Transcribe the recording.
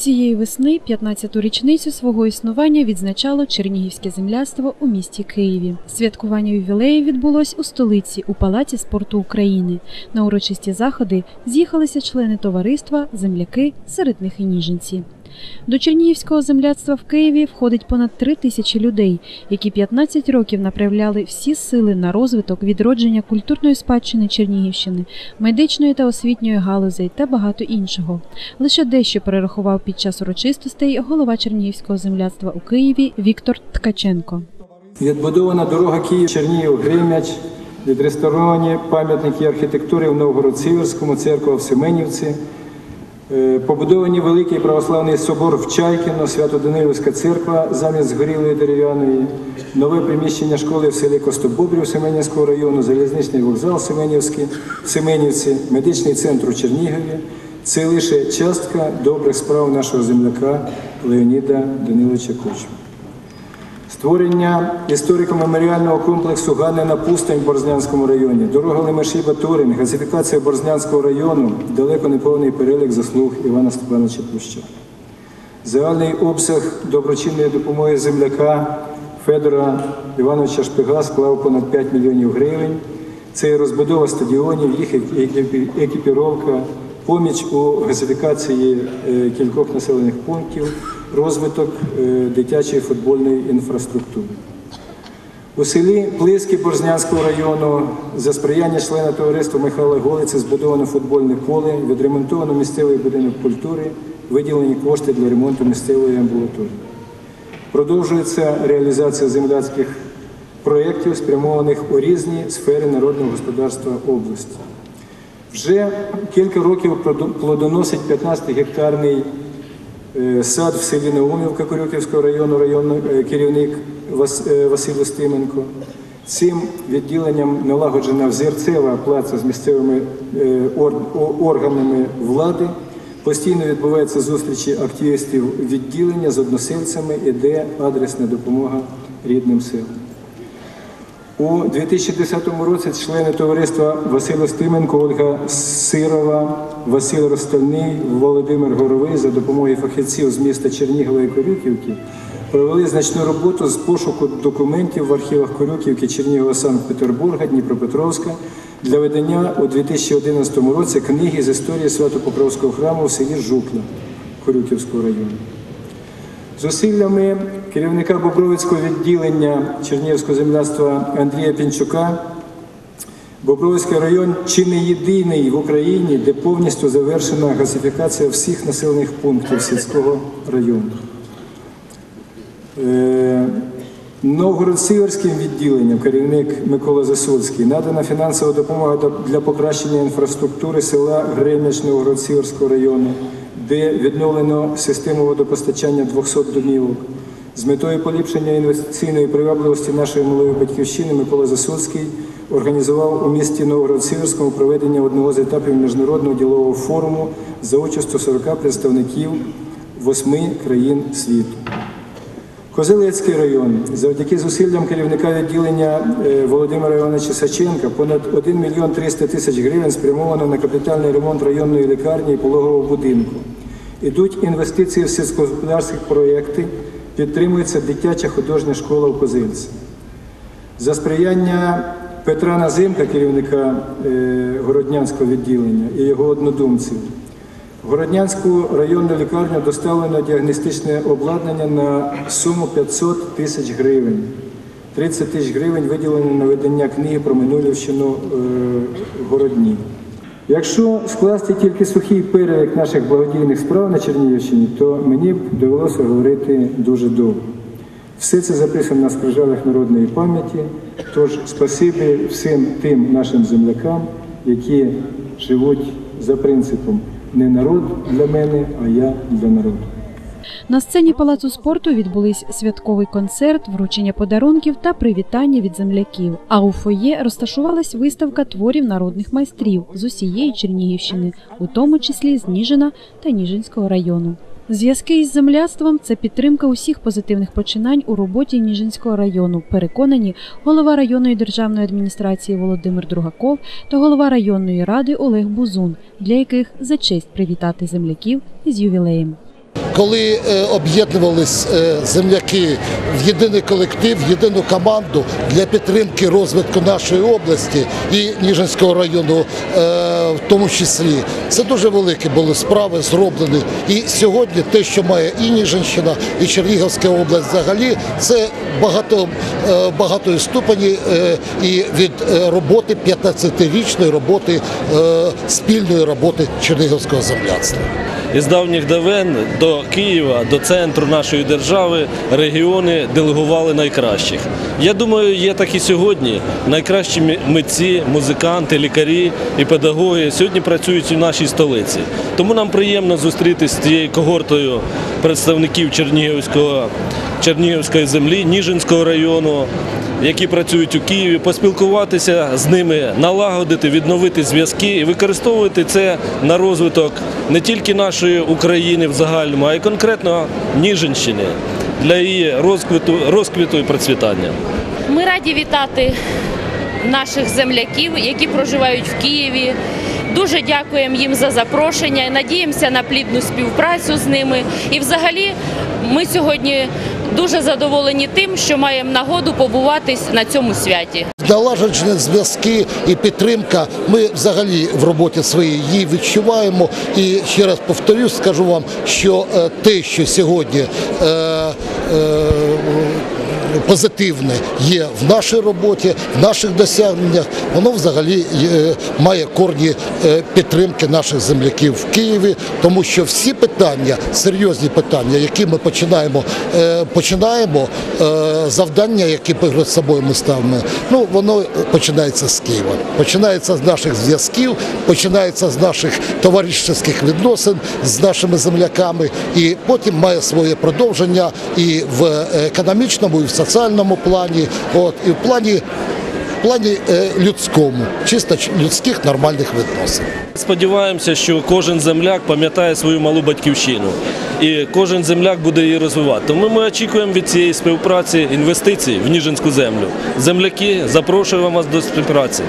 Цієї весни 15-ту річницю свого існування відзначало Чернігівське земляство у місті Києві. Святкування ювілею відбулось у столиці у Палаці спорту України. На урочисті заходи з'їхалися члени товариства, земляки, серед них і ніженці. До Чернігівського земляцтва в Києві входить понад три тисячі людей, які 15 років направляли всі сили на розвиток відродження культурної спадщини Чернігівщини, медичної та освітньої галузей та багато іншого. Лише дещо перерахував під час урочистостей голова Чернігівського земляцтва у Києві Віктор Ткаченко. Відбудована дорога Київ Чернігів Гримяч, відреставровані пам'ятники архітектури в Новгород-Сіверському, церква в Семенівці, побудовані великий православний собор в Чайкіно, Свято-Данилівська церква замість згорілої дерев'яної, нове приміщення школи в селі Костобобрів Семенівського району, залізничний вокзал Семенівський, Семенівці, медичний центр у Чернігові. Це лише частка добрих справ нашого земляка Леоніда Даниловича Кучма. Створення історико-меморіального комплексу Ганина Пустень в Борзнянському районі, дорога Лемеші Батурин, газифікація Борзнянського району, далеко не повний перелік заслуг Івана Степановича Плюща. Загальний обсяг доброчинної допомоги земляка Федора Івановича Шпига склав понад 5 мільйонів гривень. Це і розбудова стадіонів, їх екіпіровка, поміч у газифікації е, кількох населених пунктів, розвиток е, дитячої футбольної інфраструктури. У селі Плиски Борзнянського району за сприяння члена товариства Михайла Голиці збудовано футбольне поле, відремонтовано місцевий будинок культури, виділені кошти для ремонту місцевої амбулаторії. Продовжується реалізація земляцьких проєктів, спрямованих у різні сфери народного господарства області. Вже кілька років плодоносить 15-гектарний е, сад в селі Наумівка Курюківського району, районний е, керівник е, Василь Стименко. Цим відділенням налагоджена взірцева плаця з місцевими органами влади. Постійно відбуваються зустрічі активістів відділення з односельцями, іде адресна допомога рідним селам. У 2010 році члени товариства Василь Остименко, Ольга Сирова, Василь Ростальний, Володимир Горовий за допомогою фахівців з міста Чернігова і Корюківки провели значну роботу з пошуку документів в архівах Корюківки, Чернігова, Санкт-Петербурга, Дніпропетровська для видання у 2011 році книги з історії Свято-Покровського храму в селі Жукла Корюківського району. Зусиллями керівника Бобровицького відділення Чернігівського земляцтва Андрія Пінчука Бобровицький район чи не єдиний в Україні, де повністю завершена газифікація всіх населених пунктів сільського району. Е, Новгород-Сіверським відділенням керівник Микола Засульський надана фінансова допомога для покращення інфраструктури села Гремяч Новгород-Сіверського району де відновлено систему водопостачання 200 домівок. З метою поліпшення інвестиційної привабливості нашої малої батьківщини Микола Засоцький організував у місті Новгород-Сіверському проведення одного з етапів міжнародного ділового форуму за участю 40 представників восьми країн світу. Козелецький район завдяки зусиллям керівника відділення е, Володимира Івановича Саченка понад 1 мільйон 300 тисяч гривень спрямовано на капітальний ремонт районної лікарні і пологового будинку. Ідуть інвестиції в сільськогосподарські проєкти, підтримується дитяча художня школа в Козильці. За сприяння Петра Назимка, керівника е, Городнянського відділення і його однодумців. В Городнянську районну лікарню доставлено діагностичне обладнання на суму 500 тисяч гривень. 30 тисяч гривень виділено на видання книги про Минулівщину е, Городні. Якщо скласти тільки сухий перелік наших благодійних справ на Чернігівщині, то мені б довелося говорити дуже довго. Все це записано на скрижалях народної пам'яті. Тож спасибі всім тим нашим землякам, які живуть за принципом не народ для мене, а я для народу. На сцені палацу спорту відбулись святковий концерт, вручення подарунків та привітання від земляків. А у фоє розташувалась виставка творів народних майстрів з усієї Чернігівщини, у тому числі з Ніжина та Ніжинського району. Зв'язки із земляцтвом це підтримка усіх позитивних починань у роботі Ніжинського району. Переконані голова районної державної адміністрації Володимир Другаков та голова районної ради Олег Бузун, для яких за честь привітати земляків із ювілеєм. Коли е, об'єднувались е, земляки в єдиний колектив, в єдину команду для підтримки розвитку нашої області і Ніжинського району, е, в тому числі, це дуже великі були справи зроблені. І сьогодні те, що має і Ніжинщина, і Чернігівська область взагалі, це багато, багатої ступені і від роботи 15-річної роботи спільної роботи Чернігівського земляцтва. Із давніх давен до Києва, до центру нашої держави регіони делегували найкращих. Я думаю, є так і сьогодні. Найкращі митці, музиканти, лікарі і педагоги сьогодні працюють у нашій столиці. Тому нам приємно зустрітися з цією когортою представників Чернігівського, Чернігівської землі, Ніжинського району, які працюють у Києві, поспілкуватися з ними, налагодити, відновити зв'язки і використовувати це на розвиток не тільки нашої України в загальному, а й конкретно Ніжинщини для її розквіту, розквіту і процвітання. Ми раді вітати наших земляків, які проживають в Києві. Дуже дякуємо їм за запрошення надіємося на плідну співпрацю з ними. І взагалі ми сьогодні дуже задоволені тим, що маємо нагоду побуватись на цьому святі. Налагоджені зв'язки і підтримка. Ми взагалі в роботі своїй її відчуваємо. І ще раз повторюсь, скажу вам, що е, те, що сьогодні е, е, позитивне є в нашій роботі, в наших досягненнях, воно взагалі е, має корні е, підтримки наших земляків в Києві, тому що всі питання, серйозні питання, які ми починаємо, е, починаємо е, завдання, які перед собою ми ставимо, ну воно починається з Києва, починається з наших зв'язків, починається з наших товаришських відносин з нашими земляками, і потім має своє продовження і в економічному, і в соціальному плані, от і в плані. В плані е, людському, чисто людських нормальних відносин. Сподіваємося, що кожен земляк пам'ятає свою малу батьківщину, і кожен земляк буде її розвивати. Тому ми очікуємо від цієї співпраці інвестицій в Ніжинську землю. Земляки, запрошуємо вас до співпраці.